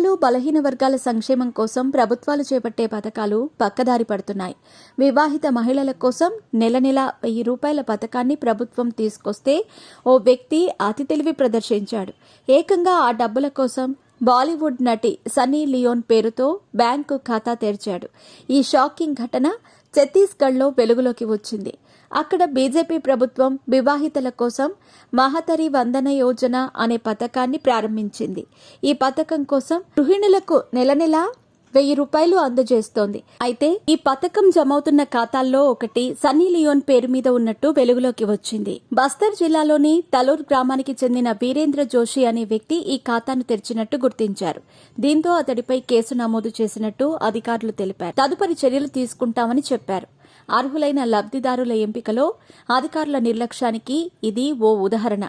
మహిళలు బలహీన వర్గాల సంక్షేమం కోసం ప్రభుత్వాలు చేపట్టే పథకాలు పక్కదారి పడుతున్నాయి. వివాహిత మహిళల కోసం నెల నెల వెయ్యి రూపాయల పథకాన్ని ప్రభుత్వం తీసుకొస్తే ఓ వ్యక్తి అతి తెలివి ప్రదర్శించాడు. ఏకంగా ఆ డబ్బుల కోసం బాలీవుడ్ నటి సన్నీ లియోన్ పేరుతో బ్యాంకు ఖాతా తెరిచాడు. ఈ షాకింగ్ ఘటన ఛత్తీస్గఢ్లో వెలుగులోకి వచ్చింది. అక్కడ బీజేపీ ప్రభుత్వం వివాహితల కోసం మహతరి వందన యోజన అనే పథకాన్ని ప్రారంభించింది. ఈ పథకం కోసం గృహిణులకు నెల నెలా వెయ్యి రూపాయలు అందజేస్తోంది. అయితే ఈ పథకం జమవుతున్న ఖాతాల్లో ఒకటి సన్నీ లియోన్ పేరు మీద ఉన్నట్టు వెలుగులోకి వచ్చింది. బస్తర్ జిల్లాలోని తలూర్ గ్రామానికి చెందిన వీరేంద్ర జోషి అనే వ్యక్తి ఈ ఖాతాను తెరిచినట్టు గుర్తించారు. దీంతో అతడిపై కేసు నమోదు చేసినట్టు అధికారులు తెలిపారు. తదుపరి చర్యలు తీసుకుంటామని చెప్పారు. అర్హులైన లబ్ధిదారుల ఎంపికలో అధికారుల నిర్లక్ష్యానికి ఇది ఓ ఉదాహరణ.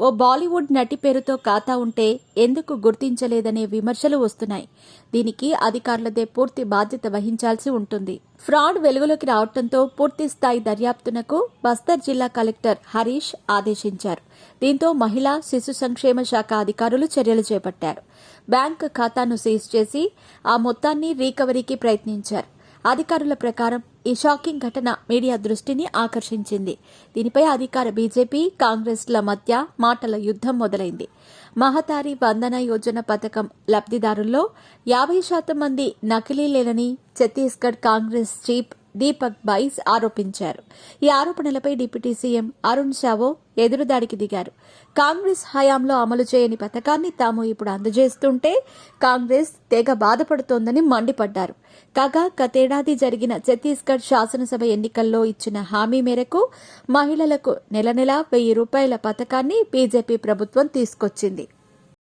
ఓ బాలీవుడ్ నటి పేరుతో ఖాతా ఉంటే ఎందుకు గుర్తించలేదనే విమర్శలు వస్తున్నాయి. దీనికి అధికారులదే పూర్తి బాధ్యత వహించాల్సి ఉంటుంది. ఫ్రాడ్ వెలుగులోకి రావడంతో పూర్తి స్థాయి దర్యాప్తునకు బస్తర్ జిల్లా కలెక్టర్ హరీష్ ఆదేశించారు. దీంతో మహిళా శిశు సంక్షేమ శాఖ అధికారులు చర్యలు చేపట్టారు. బ్యాంక్ ఖాతాను సీజ్ చేసి ఆ మొత్తాన్ని రీకవరీకి ప్రయత్నించారు. అధికారుల ప్రకారం ఈ షాకింగ్ ఘటన మీడియా దృష్టిని ఆకర్షించింది. దీనిపై అధికార బీజేపీ కాంగ్రెస్ల మధ్య మాటల యుద్ధం మొదలైంది. మహతారి వందన యోజన పథకం లబ్ధిదారుల్లో యాభై శాతం మంది నకిలీ లేనని ఛత్తీస్గఢ్ కాంగ్రెస్ చీఫ్ దీపక్ బైస్ ఆరోపించారు. ఈ ఆరోపణలపై డిప్యూటీ సీఎం అరుణ్ షావో ఎదురుదాడికి దిగారు. కాంగ్రెస్ హయాంలో అమలు చేయని పథకాన్ని తాము ఇప్పుడు అందజేస్తుంటే కాంగ్రెస్ తెగ బాధపడుతోందని మండిపడ్డారు. కాగా గతేడాది జరిగిన ఛత్తీస్గఢ్ శాసనసభ ఎన్నికల్లో ఇచ్చిన హామీ మేరకు మహిళలకు నెల నెలా వెయ్యి రూపాయల పథకాన్ని బీజేపీ ప్రభుత్వం తీసుకొచ్చింది.